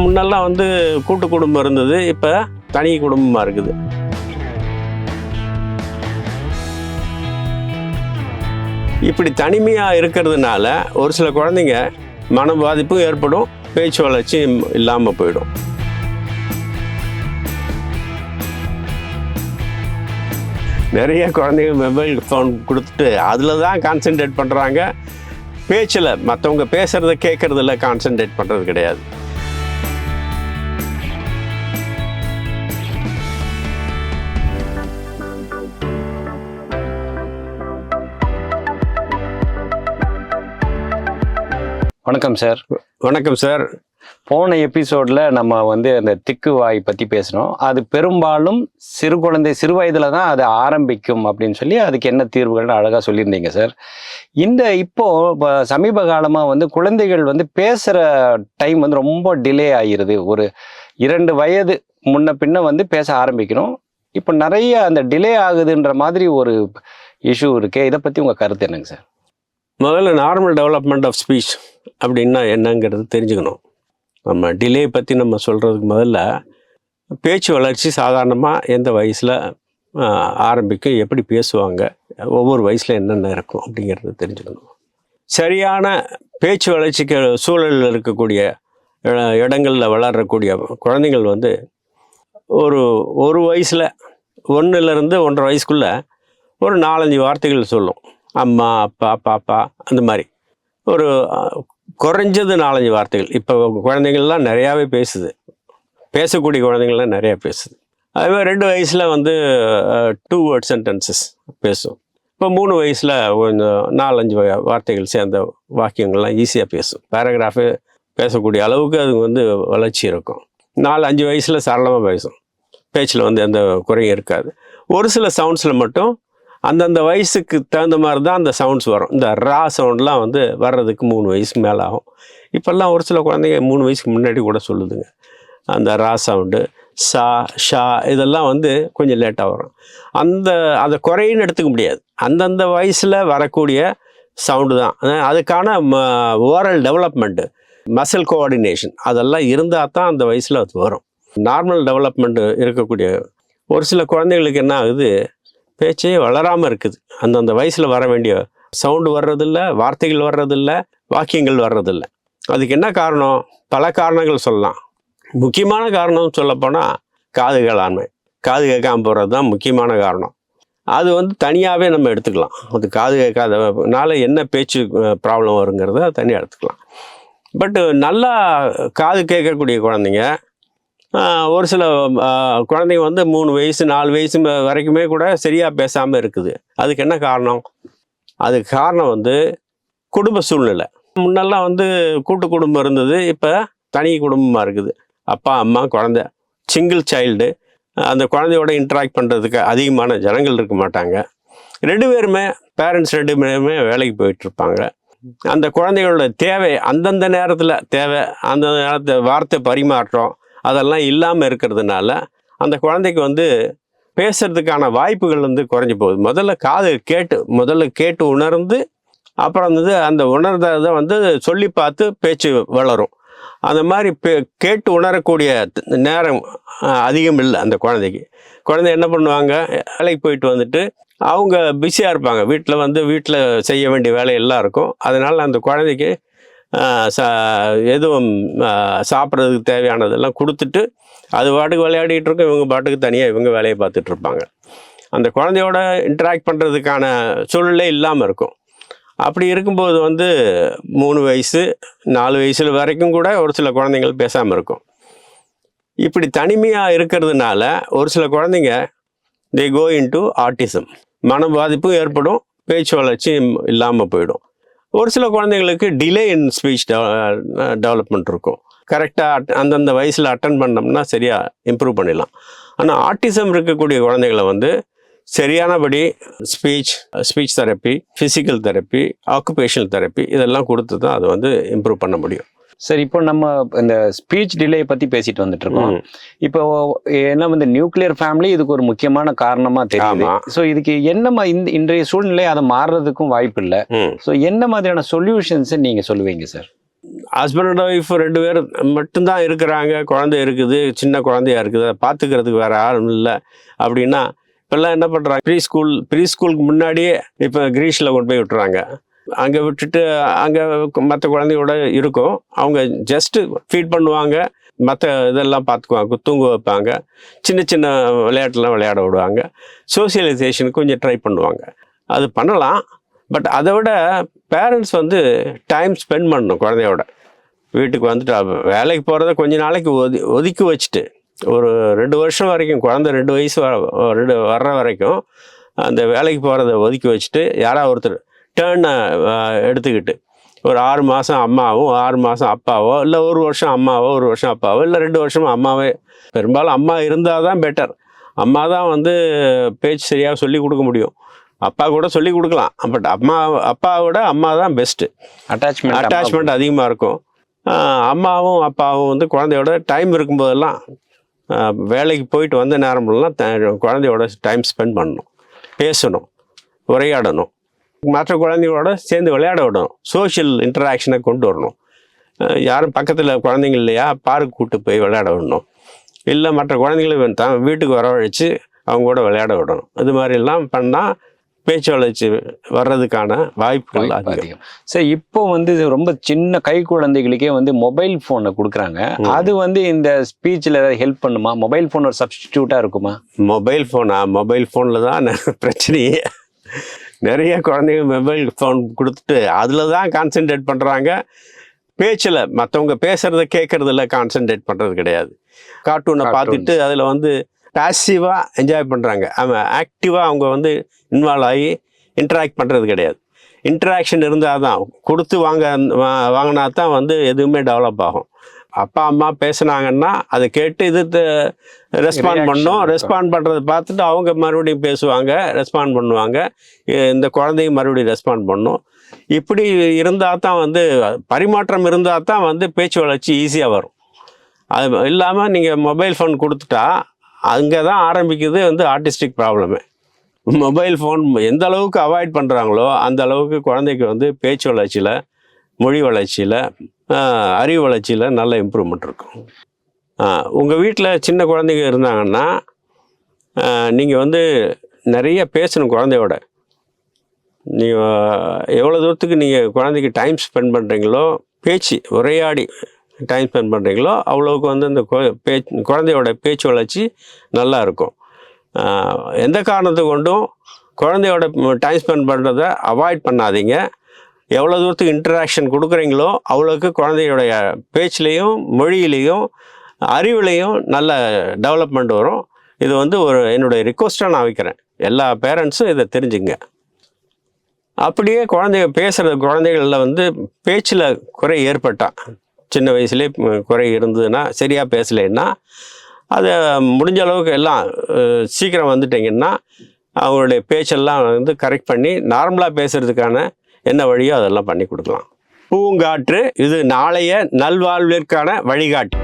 முன்னெல்லாம் வந்து கூட்டு குடும்பம் இருந்தது இப்போ தனி குடும்பமாக இருக்குது. இப்படி தனிமையாக இருக்கிறதுனால ஒரு சில குழந்தைங்க மன பாதிப்பும் ஏற்படும் பேச்சு வளர்ச்சியும் இல்லாமல் போயிடும். நிறைய குழந்தைங்க மொபைல் ஃபோன் கொடுத்துட்டு அதில் தான் கான்சென்ட்ரேட் பண்ணுறாங்க பேச்சில் மற்றவங்க பேசுகிறத கேட்குறதுல கான்சென்ட்ரேட் பண்ணுறது கிடையாது. வணக்கம் சார். வணக்கம் சார். போன எபிசோட்ல நம்ம வந்து அந்த திக்கு வாய் பத்தி பேசினோம். அது பெரும்பாலும் சிறு குழந்தை சிறு வயதுல தான் அது ஆரம்பிக்கும் அப்படின்னு சொல்லி அதுக்கு என்ன தீர்வுகள்னு அழகா சொல்லியிருந்தீங்க சார். இந்த இப்போ ப- சமீப காலமா வந்து குழந்தைகள் வந்து பேசுற டைம் வந்து ரொம்ப டிலே ஆகிருது ஒரு இரண்டு வயது முன்ன பின்ன வந்து பேச ஆரம்பிக்கணும். இப்போ நிறைய அந்த டிலே ஆகுதுன்ற மாதிரி ஒரு இஷ்யூ இருக்கே. இதை பத்தி உங்க கருத்து என்னங்க சார்? முதல்ல நார்மல் டெவலப்மெண்ட் ஆஃப் ஸ்பீச் அப்படின்னா என்னங்கிறது தெரிஞ்சுக்கணும். நம்ம டிலே பற்றி நம்ம சொல்கிறதுக்கு முதல்ல பேச்சு வளர்ச்சி சாதாரணமாக எந்த வயசில் ஆரம்பிக்கும் எப்படி பேசுவாங்க ஒவ்வொரு வயசில் என்னென்ன இருக்கும் அப்படிங்கிறத தெரிஞ்சுக்கணும். சரியான பேச்சு வளர்ச்சிக்கு சூழலில் இருக்கக்கூடிய இடங்களில் வளரக்கூடிய குழந்தைகள் வந்து ஒரு ஒரு வயசில் ஒன்றுலேருந்து ஒன்றரை வயசுக்குள்ளே ஒரு நாலஞ்சு வார்த்தைகள் சொல்லும். அம்மா அப்பா பாப்பா அந்த மாதிரி. ஒரு குறைஞ்சது நாலஞ்சு வார்த்தைகள். இப்போ குழந்தைங்கள்லாம் நிறையாவே பேசுது. பேசக்கூடிய குழந்தைங்கள்லாம் நிறையா பேசுது. அதுமாதிரி ரெண்டு வயசில் வந்து டூ வேர்ட் சென்டென்சஸ் பேசும் இப்போ மூணு வயசில் கொஞ்சம் நாலஞ்சு வார்த்தைகள் சேர்ந்த வாக்கியங்கள்லாம் ஈஸியாக பேசும் பேராகிராஃபு பேசக்கூடிய அளவுக்கு அது வந்து வளர்ச்சி இருக்கும். நாலு அஞ்சு வயசில் சரளமாக பேசும் பேச்சில் வந்து எந்த குறையும் இருக்காது. ஒரு சில சவுண்ட்ஸில் மட்டும் அந்தந்த வயசுக்கு தகுந்த மாதிரி தான் அந்த சவுண்ட்ஸ் வரும். இந்த ரா சவுண்ட்லாம் வந்து வர்றதுக்கு மூணு வயசுக்கு மேலே ஆகும் இப்போல்லாம் ஒரு சில குழந்தைங்க மூணு வயசுக்கு முன்னாடி கூட சொல்லுதுங்க. அந்த ரா சவுண்டு சா ஷா இதெல்லாம் வந்து கொஞ்சம் லேட்டாக வரும். அந்த அதை குறையின்னு எடுத்துக்க முடியாது. அந்தந்த வயசில் வரக்கூடிய சவுண்டு தான். அதுக்கான அதுக்கான ஓரல் டெவலப்மெண்ட்டு மசில் கோஆர்டினேஷன் அதெல்லாம் இருந்தால் தான் அந்த வயசில் அது வரும். நார்மல் டெவலப்மெண்ட்டு இருக்கக்கூடிய ஒரு சில குழந்தைகளுக்கு என்ன ஆகுது? பேச்சே வளராமல் இருக்குது. அந்தந்த வயசில் வர வேண்டிய சவுண்டு வர்றதில்ல வார்த்தைகள் வர்றதில்ல வாக்கியங்கள் வர்றதில்ல. அதுக்கு என்ன காரணம்? பல காரணங்கள் சொல்லலாம். முக்கியமான காரணம் சொல்லப்போனால் காது கேளாண்மை காது கேட்காம போகிறது தான் முக்கியமான காரணம். அது வந்து தனியாகவே நம்ம எடுத்துக்கலாம். அது காது கேட்காதனால என்ன பேச்சு ப்ராப்ளம் வருங்கிறத தனியாக எடுத்துக்கலாம். பட்டு நல்லா காது கேட்கக்கூடிய குழந்தைங்க ஒரு சில குழந்தைங்க வந்து மூணு வயசு நாலு வயசு வரைக்குமே கூட சரியாக பேசாமல் இருக்குது. அதுக்கு என்ன காரணம்? அதுக்கு காரணம் வந்து குடும்ப சூழ்நிலை. முன்னெல்லாம் வந்து கூட்டு குடும்பம் இருந்தது. இப்போ தனி குடும்பமாக இருக்குது. அப்பா அம்மா குழந்தை சிங்கிள் சைல்டு அந்த குழந்தையோட இன்ட்ராக்ட் பண்ணுறதுக்கு அதிகமான ஜனங்கள் இருக்க மாட்டாங்க. ரெண்டு பேருமே பேரண்ட்ஸ் ரெண்டு பேருமே வேலைக்கு போயிட்டு இருப்பாங்க. அந்த குழந்தைகளோட தேவை அந்தந்த நேரத்தில் தேவை அந்தந்த நேரத்தை வார்த்தை பரிமாற்றம் அதெல்லாம் இல்லாமல் இருக்கிறதுனால அந்த குழந்தைக்கு வந்து பேசுறதுக்கான வாய்ப்புகள் வந்து குறைஞ்சி போகுது. முதல்ல காது கேட்டு முதல்ல கேட்டு உணர்ந்து அப்புறம் வந்து அந்த உணர்ந்ததை வந்து சொல்லி பார்த்து பேச்சு வளரும். அந்த மாதிரி பே கேட்டு உணரக்கூடிய நேரம் அதிகம் இல்லை அந்த குழந்தைக்கு. குழந்தை என்ன பண்ணுவாங்க? வேலைக்கு போயிட்டு வந்துட்டு அவங்க பிஸியாக இருப்பாங்க. வீட்டில் வந்து வீட்டில் செய்ய வேண்டிய வேலை எல்லாம் இருக்கும். அதனால் அந்த குழந்தைக்கு ச எதுவும் சாப்பிட்றதுக்கு தேவையானதெல்லாம் கொடுத்துட்டு அது பாட்டுக்கு விளையாடிட்டு இருக்கும் இவங்க பாட்டுக்கு தனியாக இவங்க வேலையை பார்த்துட்டு இருப்பாங்க. அந்த குழந்தையோட இன்ட்ராக்ட் பண்ணுறதுக்கான சூழ்நிலை இல்லாமல் இருக்கும். அப்படி இருக்கும்போது வந்து மூணு வயசு நாலு வயசுல வரைக்கும் கூட ஒரு சில குழந்தைங்கள் பேசாமல் இருக்கும். இப்படி தனிமையாக இருக்கிறதுனால ஒரு சில குழந்தைங்க தே கோ இன்டு ஆர்டிசம் மன பாதிப்பும் ஏற்படும் பேச்சு வளர்ச்சி இல்லாமல் போயிடும். ஒரு சில குழந்தைங்களுக்கு டிலே இன் ஸ்பீச் டெவலப்மெண்ட் இருக்கும். கரெக்டாக அந்தந்த வயசில் அட்டன் பண்ணோம்னா சரியாக இம்ப்ரூவ் பண்ணிடலாம். ஆனால் ஆட்டிசம் இருக்கக்கூடிய குழந்தைகளை வந்து சரியானபடி speech speech therapy physical therapy occupational therapy இதெல்லாம் கொடுத்து தான் அதை வந்து இம்ப்ரூவ் பண்ண முடியும். சார் இப்போ நம்ம இந்த ஸ்பீச் டிலே பத்தி பேசிட்டு வந்துட்டு இருக்கோம். இப்போ என்ன வந்து நியூக்ளியர் ஃபேமிலி இதுக்கு ஒரு முக்கியமான காரணமா தெரியுது. ஸோ இதுக்கு என்ன இந்த இன்றைய சூழ்நிலை அதை மாறுறதுக்கும் வாய்ப்பு இல்லை. ஸோ என்ன மாதிரியான சொல்யூஷன்ஸ் நீங்க சொல்லுவீங்க சார் ஹஸ்பண்ட் அண்ட் ஒய்ஃப் ரெண்டு பேர் மட்டும்தான் இருக்கிறாங்க. குழந்தை இருக்குது சின்ன குழந்தையா இருக்குது. அதை பார்த்துக்கிறதுக்கு வேற யாரும் இல்லை. அப்படின்னா இப்போல்லாம் என்ன பண்ணுறாங்க ப்ரீ ஸ்கூல் ப்ரீ ஸ்கூலுக்கு முன்னாடியே இப்போ கிரீஷில் கொண்டு போய் விட்டுறாங்க. அங்கே விட்டுட்டு அங்கே மற்ற குழந்தையோட இருக்கும். அவங்க ஜஸ்ட்டு ஃபீட் பண்ணுவாங்க. மற்ற இதெல்லாம் பார்த்துக்குவாங்க தூங்க வைப்பாங்க. சின்ன சின்ன விளையாட்டுலாம் விளையாட விடுவாங்க. சோசியலைசேஷனுக்கு கொஞ்சம் ட்ரை பண்ணுவாங்க. அது பண்ணலாம். பட் அதை விட பேரண்ட்ஸ் வந்து டைம் ஸ்பெண்ட் பண்ணணும் குழந்தையோட. வீட்டுக்கு வந்துட்டு வேலைக்கு போகிறத கொஞ்ச நாளைக்கு ஒதி ஒதுக்கி வச்சுட்டு ஒரு ரெண்டு வருஷம் வரைக்கும் குழந்த ரெண்டு வயசு வர ரெண்டு வர்ற வரைக்கும் அந்த வேலைக்கு போகிறத ஒதுக்கி வச்சுட்டு யாராவது ஒருத்தர் டேர்னை எடுத்துக்கிட்டு. ஒரு ஆறு மாதம் அம்மாவும் ஆறு மாதம் அப்பாவோ இல்லை ஒரு வருஷம் அம்மாவோ ஒரு வருஷம் அப்பாவோ இல்லை ரெண்டு வருஷம் அம்மாவே. பெரும்பாலும் அம்மா இருந்தால் தான் பெட்டர் அம்மா தான் வந்து பேச்சு சரியாக சொல்லி கொடுக்க முடியும். அப்பா கூட சொல்லி கொடுக்கலாம். பட் அம்மா அப்பாவோட அம்மா தான் பெஸ்ட்டு அட்டாச்மெண்ட் அட்டாச்மெண்ட் அதிகமாக இருக்கும். அம்மாவும் அப்பாவும் வந்து குழந்தையோட டைம் இருக்கும்போதெல்லாம் வேலைக்கு போயிட்டு வந்த நேரமெல்லாம் த- குழந்தையோட டைம் ஸ்பெண்ட் பண்ணணும். பேசணும். உரையாடணும். மற்ற குழந்தைகளோட சேர்ந்து விளையாட விடணும் சோஷியல் இன்டராக்ஷனை கொண்டு வரணும். யாரும் பக்கத்தில் குழந்தைங்க இல்லையா பார்க் கூட்டு போய் விளையாட விடணும். இல்லை மற்ற குழந்தைங்களை தான் வீட்டுக்கு வரவழைச்சு அவங்க கூட விளையாட விடணும். இது மாதிரிலாம் பண்ணால் பேச்சு வளர்ச்சி வர்றதுக்கான வாய்ப்புகள் வாய்ப்பு அதிகம். சரி இப்போ வந்து ரொம்ப சின்ன கை குழந்தைகளுக்கே வந்து மொபைல் போனை கொடுக்குறாங்க. அது வந்து இந்த ஸ்பீச்ல ஏதாவது ஹெல்ப் பண்ணுமா? மொபைல் போன் ஒரு சப்ஸ்டிடியூட்டா இருக்குமா? மொபைல் ஃபோனா மொபைல் ஃபோனில் தான் பிரச்சனையே. நிறைய குழந்தைங்க மொபைல் ஃபோன் கொடுத்துட்டு அதில் தான் கான்சென்ட்ரேட் பண்ணுறாங்க பேச்சில் மற்றவங்க பேசுகிறத கேட்குறதுல கான்சென்ட்ரேட் பண்ணுறது கிடையாது. கார்ட்டூனை. பார்த்துட்டு அதில் வந்து பேசிவாக என்ஜாய் பண்ணுறாங்க அவன் ஆக்டிவாக அவங்க வந்து இன்வால்வ் ஆகி இன்டராக்ட் பண்ணுறது கிடையாது. இன்டராக்ஷன் இருந்தால் தான் கொடுத்து வாங்க வாங்கினா தான் வந்து எதுவுமே டெவலப் ஆகும். அப்பா அம்மா பேசுனாங்கன்னா அதை கேட்டு இது ரெஸ்பாண்ட் பண்ணோம். ரெஸ்பாண்ட் பண்ணுறதை பார்த்துட்டு அவங்க மறுபடியும் பேசுவாங்க ரெஸ்பாண்ட் பண்ணுவாங்க. இந்த குழந்தையும் மறுபடியும் ரெஸ்பாண்ட் பண்ணும். இப்படி இருந்தால் தான் வந்து பரிமாற்றம் இருந்தால் தான் வந்து பேச்சு வளர்ச்சி ஈஸியாக வரும். அது இல்லாமல் நீங்கள் மொபைல் ஃபோன் கொடுத்துட்டா அங்கே தான் ஆரம்பிக்குது வந்து ஆர்டிஸ்டிக் ப்ராப்ளமே மொபைல் ஃபோன் எந்த அளவுக்கு அவாய்ட் பண்ணுறாங்களோ அந்த அளவுக்கு குழந்தைக்கு வந்து பேச்சு வளர்ச்சியில் மொழி வளர்ச்சியில் அறிவு வளர்ச்சியில் நல்ல இம்ப்ரூவ்மெண்ட் இருக்கும். உங்கள் வீட்டில் சின்ன குழந்தைங்க இருந்தாங்கன்னா நீங்கள் வந்து நிறைய பேசணும் குழந்தையோட. நீங்கள் எவ்வளோ தூரத்துக்கு நீங்கள் குழந்தைக்கு டைம் ஸ்பெண்ட் பண்ணுறீங்களோ பேச்சு உரையாடி டைம் ஸ்பெண்ட் பண்ணுறீங்களோ அவ்வளோவுக்கு வந்து இந்த கொ- பேச்சு குழந்தையோட பேச்சு வளர்ச்சி நல்லா இருக்கும். எந்த காரணத்தை கொண்டும் குழந்தையோட டைம் ஸ்பெண்ட் பண்ணுறத அவாய்ட் பண்ணாதீங்க. எவ்வளோ தூரத்துக்கு இன்டராக்ஷன் கொடுக்குறீங்களோ அவ்வளோக்கு குழந்தையுடைய பேச்சிலையும் மொழியிலையும் அறிவுலையும் நல்ல டெவலப்மெண்ட் வரும். இது வந்து ஒரு என்னுடைய ரிக்வஸ்ட்டாக நான் வைக்கிறேன். எல்லா பேரண்ட்ஸும் இதை தெரிஞ்சுங்க. அப்படியே குழந்தைங்க பேசுகிற குழந்தைகளில் வந்து பேச்சில் குறை ஏற்பட்டான் சின்ன வயசுலேயே குறை இருந்ததுன்னா சரியாக பேசலைன்னா அதை முடிஞ்ச அளவுக்கு எல்லாம் சீக்கிரம் வந்துட்டிங்கன்னா அவங்களுடைய பேச்செல்லாம் வந்து கரெக்ட் பண்ணி நார்மலாக பேசுகிறதுக்கான என்ன வழியோ அதெல்லாம் பண்ணி கொடுக்கலாம். பூங்காற்று இது நாளைய நல்வாழ்விற்கான வழிகாட்டி.